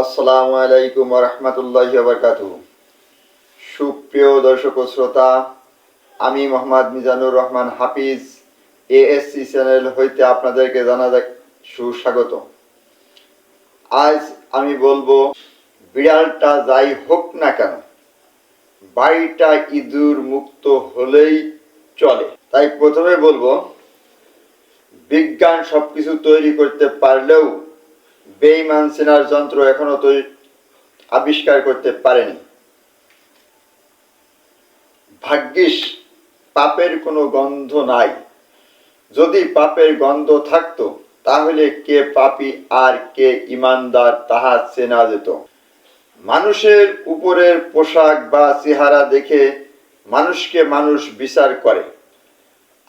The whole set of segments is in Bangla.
আসসালামু আলাইকুম রহমতুল্লাহ বরকাত সুপ্রিয় দর্শক শ্রোতা, আমি মোহাম্মদ মিজানুর রহমান হাফিজ এএসসি চ্যানেল হইতে আপনাদেরকে জানা সুস্বাগত আজ আমি বলব, বিড়ালটা যাই হোক না কেন, বাড়িটা ইঁদুর মুক্ত হলেই চলে। তাই প্রথমে বলব, বিজ্ঞান সবকিছু তৈরি করতে পারলেও বেইমান সেনার যন্ত্র এখনও তৈরি আবিষ্কার করতে পারেনি। ভাগ্যিস পাপের কোনো গন্ধ নাই। যদি পাপের গন্ধ থাকতো, তাহলে কে পাপী আর কে ইমানদার তাহা চেনা যেত। মানুষের উপরের পোশাক বা চেহারা দেখে মানুষকে মানুষ বিচার করে।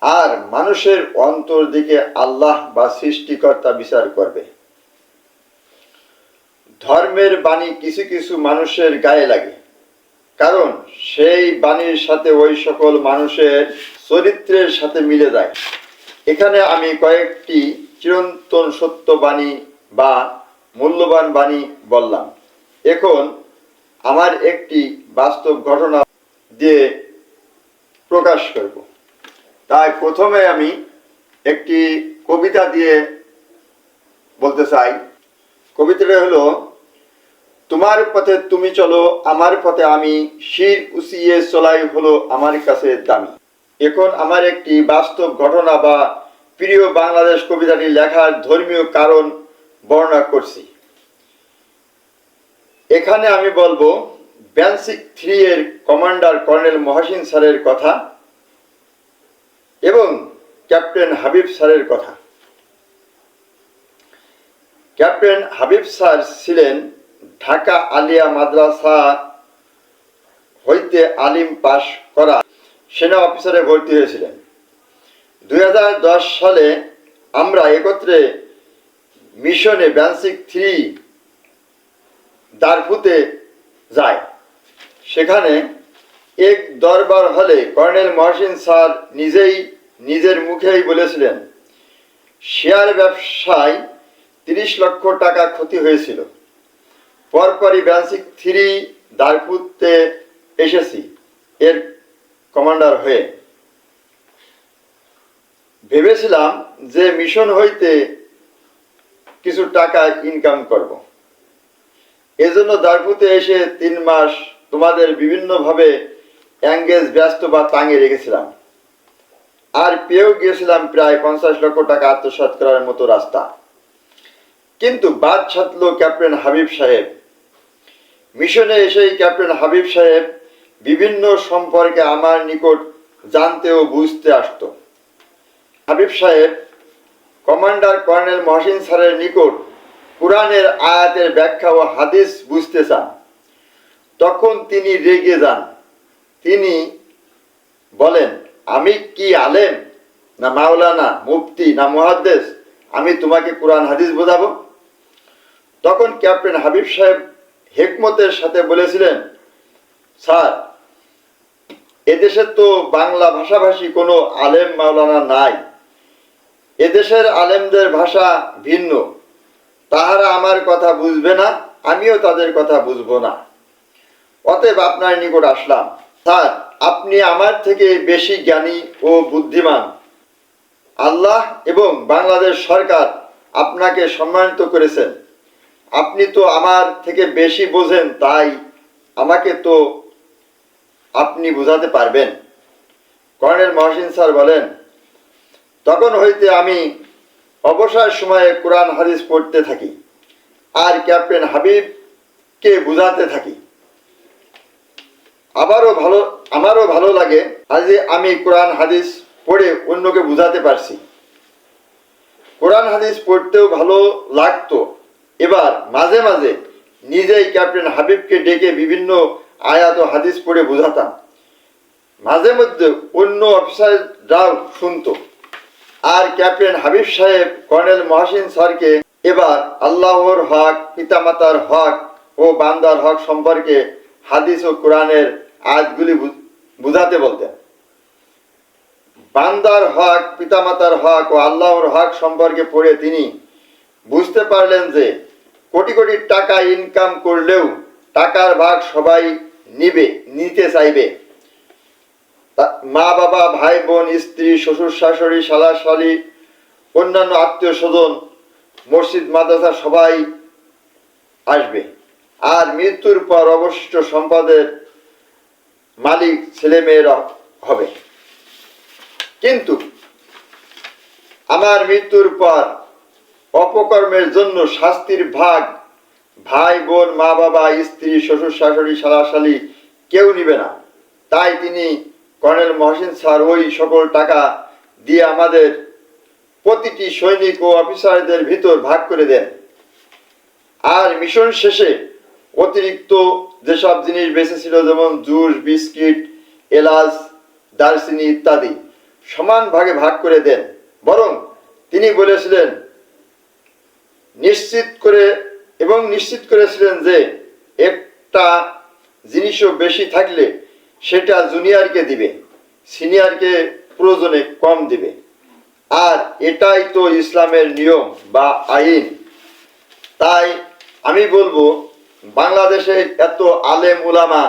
আর মানুষের অন্তর দিকে আল্লাহ বা সৃষ্টিকর্তা বিচার করবে। ধর্মের বাণী কিছু কিছু মানুষের গায়ে লাগে। কারণ সেই বাণীর সাথে ওই সকল মানুষের চরিত্রের সাথে মিলে যায়। এখানে আমি কয়েকটি চিরন্তন সত্য বাণী বা মূল্যবান বাণী বললাম। এখন আমার একটি বাস্তব ঘটনা দিয়ে প্রকাশ করব। তাই প্রথমে আমি একটি কবিতা দিয়ে বলতে চাই। কবিতাটা হলো তোমার পথে তুমি চলো, আমার পথে আমি শির উসিয়ে চলাই হলো আমার কাছে দামি। এখন আমার একটি বাস্তব ঘটনা বা প্রিয় বাংলাদেশ কবিতাটি লেখার ধর্মীয় কারণ বর্ণনা করছি। এখানে আমি বলব, ব্যানসিক থ্রি এর কমান্ডার কর্নেল মহাসিন স্যারের কথা এবং ক্যাপ্টেন হাবিব স্যারের কথা। ক্যাপ্টেন হাবিব স্যার ছিলেন ঢাকা আলিয়া মাদ্রাসা হইতে আলিম পাশ করা সেনা অফিসারে ভর্তি হয়েছিলেন। দু হাজার দশ সালে আমরা একত্রে মিশনে ব্যান্সিক থ্রি দারফুতে যাই। সেখানে এক দরবার হলে কর্নেল মহসিন স্যার নিজেই নিজের মুখেই বলেছিলেন, শেয়ার ব্যবসায় তিরিশ লক্ষ টাকা ক্ষতি হয়েছিল। পরপরই ব্যান্সিক থ্রি দারপুতে এসেছি। এর কমান্ডার হয়ে। ভেবেছিলাম যে মিশন হইতে কিছু টাকা ইনকাম করব। এজন্য দারপুতে এসে তিন মাস তোমাদের বিভিন্নভাবে অ্যাঙ্গেজ ব্যস্ত বা তাঙে রেখেছিলাম। আর পেয়েও গিয়েছিলাম প্রায় পঞ্চাশ লক্ষ টাকা আত্মসাৎ করার মতো রাস্তা। কিন্তু বাদ ছাতল ক্যাপ্টেন হাবিব সাহেব মিশনে এসেই ক্যাপ্টেন হাবিব সাহেব বিভিন্ন সম্পর্কে আমার নিকট জানতে ও বুঝতে আসতো। হাবিব সাহেব কমান্ডার কর্নেল মহসিন স্যারের নিকট কোরআনের আয়াতের ব্যাখ্যা ও হাদিস বুঝতে চান। তখন তিনি রেগে যান। তিনি বলেন, আমি কি আলেম? না মাওলানা, মুফতি, না মুহাদ্দেস? আমি তোমাকে কোরআন, হাদিস বোঝাবো? তখন ক্যাপ্টেন হাবিব সাহেব হেকমতের সাথে বলেছিলেন, স্যার, এদেশে তো বাংলা ভাষাভাষী কোনো আলেম মাওলানা নাই। এদেশের আলেমদের ভাষা ভিন্ন। তাহারা আমার কথা বুঝবে না, আমিও তাদের কথা বুঝব না। অতএব আপনার নিকট আসলাম। স্যার, আপনি আমার থেকে বেশি জ্ঞানী ও বুদ্ধিমান। আল্লাহ এবং বাংলাদেশ সরকার আপনাকে সম্মানিত করেছেন। আপনি তো আমার থেকে বেশি বোঝেন, তাই আমাকে তো আপনি বোঝাতে পারবেন। কর্নেল মহসিন স্যার বলেন, তখন হইতে আমি অবসর সময়ে কোরআন হাদিস পড়তে থাকি আর ক্যাপ্টেন হাবিবকে বোঝাতে থাকি। আবারও ভালো, আমারও ভালো লাগে আজ আমি কোরআন হাদিস পড়ে অন্যকে বোঝাতে পারছি। কোরআন হাদিস পড়তেও ভালো লাগতো। এবার মাঝে মাঝে নিজেই ক্যাপ্টেন হাবিবকে ডেকে বিভিন্ন আয়াত ও হাদিস পড়ে বোঝাতাম। মাঝে মধ্যে অন্য অফিসাররাও শুনতো। আর ক্যাপ্টেন হাবিব সাহেব, কর্নেল মহাসিন স্যারকে এবার আল্লাহর হক, পিতামাতার হক ও বান্দার হক সম্পর্কে হাদিস ও কোরআনের আয়াতগুলি বুঝাতে বলতেন। বান্দার হক, পিতামাতার হক ও আল্লাহর হক সম্পর্কে পড়ে তিনি বুঝতে পারলেন যে কোটি কোটি টাকা ইনকাম করলেও টাকার ভাগ সবাই নিবে, নিতে চাইবে। মা বাবা, ভাই বোন, স্ত্রী, শ্বশুর শাশুড়ি, শালা শালি, অন্যান্য আত্মীয় স্বজন, মসজিদ, মাদ্রাসা, সবাই আসবে। আর মৃত্যুর পর অবশিষ্ট সম্পদের মালিক ছেলে ছেলেমেয়েরা হবে। কিন্তু আমার মৃত্যুর পর অপকর্মের জন্য শাস্তির ভাগ ভাই, বোন, মা, বাবা, স্ত্রী, শ্বশুর, শাশুড়ি শালাশালি কেউ নিবে না। তাই তিনি কর্নেল মহসিন স্যার ওই সকল টাকা দিয়ে আমাদের প্রতিটি সৈনিক ও অফিসারদের ভিতর ভাগ করে দেন। আর মিশন শেষে অতিরিক্ত যেসব জিনিস বেঁচে ছিল যেমন জুস, বিস্কিট, এলাচ, দারচিনি ইত্যাদি, সমান ভাগে ভাগ করে দেন। বরং তিনি বলেছিলেন নিশ্চিত করে এবং নিশ্চিত করেছিলেন যে একটা জিনিসও বেশি থাকলে সেটা জুনিয়রকে দিবে, সিনিয়রকে প্রয়োজনে কম দিবে। আর এটাই তো ইসলামের নিয়ম বা আইন। তাই আমি বলব, বাংলাদেশে এত আলেম উলামা,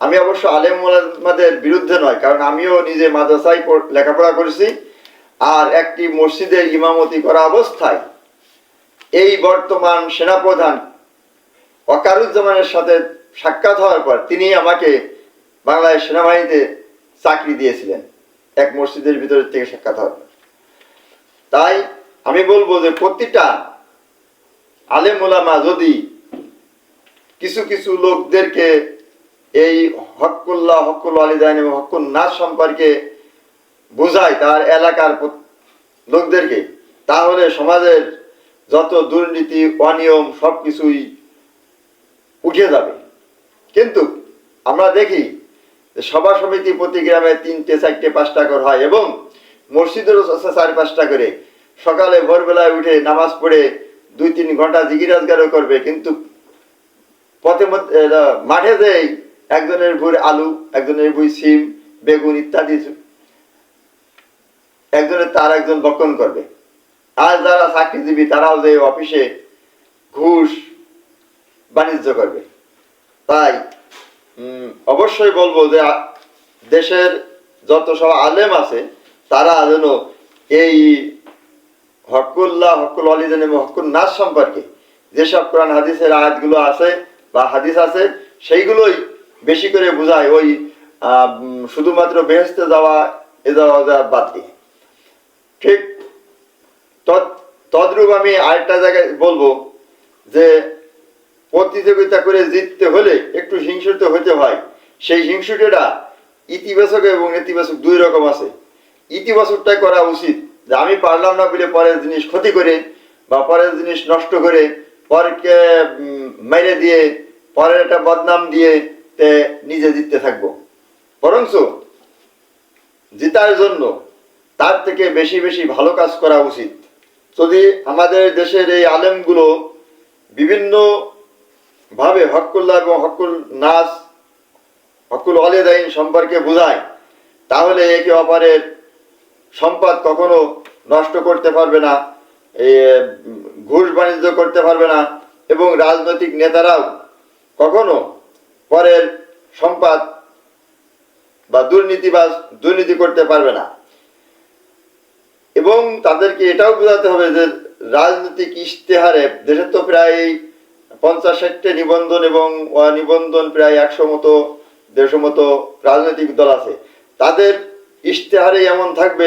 আমি অবশ্য আলেম উলামাদের বিরুদ্ধে নয়, কারণ আমিও নিজে মাদ্রাসায় লেখাপড়া করেছি। আর একটি মসজিদের ইমামতি করা অবস্থায় এই বর্তমান সেনাপ্রধান ওয়াকারুজ্জামানের সাথে সাক্ষাৎ হওয়ার পর তিনি আমাকে বাংলাদেশ সেনাবাহিনীতে চাকরি দিয়েছিলেন, এক মসজিদের ভিতর থেকে সাক্ষাৎ হওয়ার পর। তাই আমি বলব যে প্রতিটা আলেম ওলামা যদি কিছু কিছু লোকদেরকে এই হকুল্লাহ, হকুল আলিদান এবং হকুল নাচ সম্পর্কে বোঝায় তার এলাকার লোকদেরকে, তাহলে সমাজের যত দুর্নীতি, অনিয়ম সব কিছুই উঠে যাবে। কিন্তু আমরা দেখি সভা সমিতি প্রতি গ্রামে তিনটে, চারটে, পাঁচটা করে হয় এবং মসজিদেরও চার, পাঁচটা করে। সকালে ভোরবেলায় উঠে নামাজ পড়ে দুই, তিন ঘণ্টা জিগিরাজগারও করবে। কিন্তু পথে মাঠে যেই একজনের ভুর আলু, একজনের ভুই সিম বেগুন ইত্যাদি একজনের তার একজন বক্ষণ করবে। আর যারা চাকরিজীবী, তারাও যে অফিসে ঘুষ বাণিজ্য করবে। তাই অবশ্যই বলব যে দেশের যত সব আলেম আছে, তারা যেন এই হকুল্লাহ, হকুল অলিদান এবং হকুল নাচ সম্পর্কে যেসব কোরআন, হাদিসের আয়াতগুলো আছে বা হাদিস আছে, সেইগুলোই বেশি করে বোঝায়। ওই শুধুমাত্র বেহেস্তে যাওয়া, এ যাওয়া বাদ দিয়ে। ঠিক তদ্রূপ আমি আরেকটা জায়গায় বলব যে প্রতিযোগিতা করে জিততে হলে একটু হিংসুট হতে হয়। সেই হিংসুটেটা ইতিবাচক এবং নেতিবাচক দুই রকম আছে। ইতিবাচকটাই করা উচিত যে আমি পারলাম না বলে পরের জিনিস ক্ষতি করে বা পরের জিনিস নষ্ট করে পরকে মেরে দিয়ে পরের একটা বদনাম দিয়ে তে নিজে জিততে থাকব। বরঞ্চ জিতার জন্য তার থেকে বেশি বেশি ভালো কাজ করা উচিত। যদি আমাদের দেশের এই আলেমগুলো বিভিন্ন ভাবে হকুল্লাহ এবং হকুল নাচ হকুল অলেদাইন সম্পর্কে বোঝায়, তাহলে একে অপরের সম্পদ কখনো নষ্ট করতে পারবে না ঘুষ বাণিজ্য করতে পারবে না এবং রাজনৈতিক নেতারাও কখনো পরের সম্পদ বা দুর্নীতিবাজ, দুর্নীতি করতে পারবে না। এবং তাদেরকে এটাও বোঝাতে হবে যে রাজনৈতিক ইশতেহারে দেশে তো প্রায় পঞ্চাশ ষাটটি নিবন্ধন এবং নিবন্ধন প্রায় একশো মতো, দেড়শো মতো রাজনৈতিক দল আছে। তাদের ইশতেহারে এমন থাকবে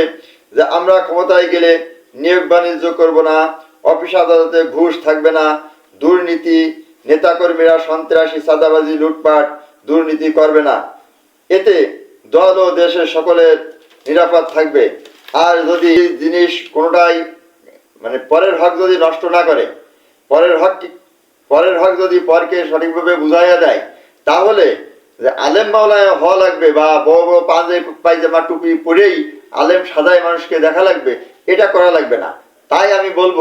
যে আমরা ক্ষমতায় গেলে নিয়োগ বাণিজ্য করব না, অফিস আদালতে ঘুষ থাকবে না, দুর্নীতি, নেতাকর্মীরা সন্ত্রাসী সাদাবাজি লুটপাট, দুর্নীতি করবে না। এতে দল ও দেশের সকলের নিরাপদ থাকবে। আর যদি জিনিস কোনোটাই মানে পরের হক যদি নষ্ট না করে, পরের হক পরের হক যদি পরকে সঠিকভাবে বুঝাইয়া দেয়, তাহলে আলেম মাওলায় হওয়া লাগবে বা বড় বড় পাঞ্জে পায়জামা টুপি পরেই আলেম সাদায় মানুষকে দেখা লাগবে, এটা করা লাগবে না। তাই আমি বলব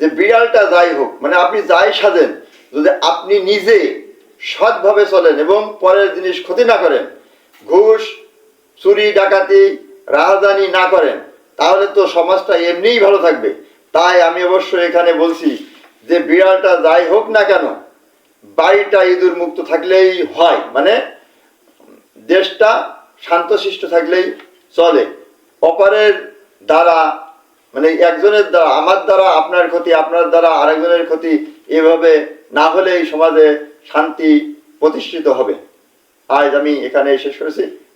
যে বিড়ালটা যাই হোক মানে আপনি যাই সাজেন, যদি আপনি নিজে সৎভাবে চলেন এবং পরের জিনিস ক্ষতি না করেন, ঘুষ, চুরি, ডাকাতি রাহাজানি না করেন, তাহলে তো সমাজটা এমনিই ভালো থাকবে। তাই আমি অবশ্য এখানে বলছি যে বিড়ালটা যাই হোক না কেন, বাড়িটা ইঁদুর মুক্ত থাকলেই হয় মানে দেশটা শান্তশিষ্ট থাকলেই চলে। অপারের দ্বারা মানে একজনের দ্বারা, আমার দ্বারা, আপনার ক্ষতি, আপনার দ্বারা, আরেকজনের ক্ষতি, এভাবে না হলে এই সমাজে শান্তি প্রতিষ্ঠিত হবে। আজ আমি এখানে শেষ করেছি।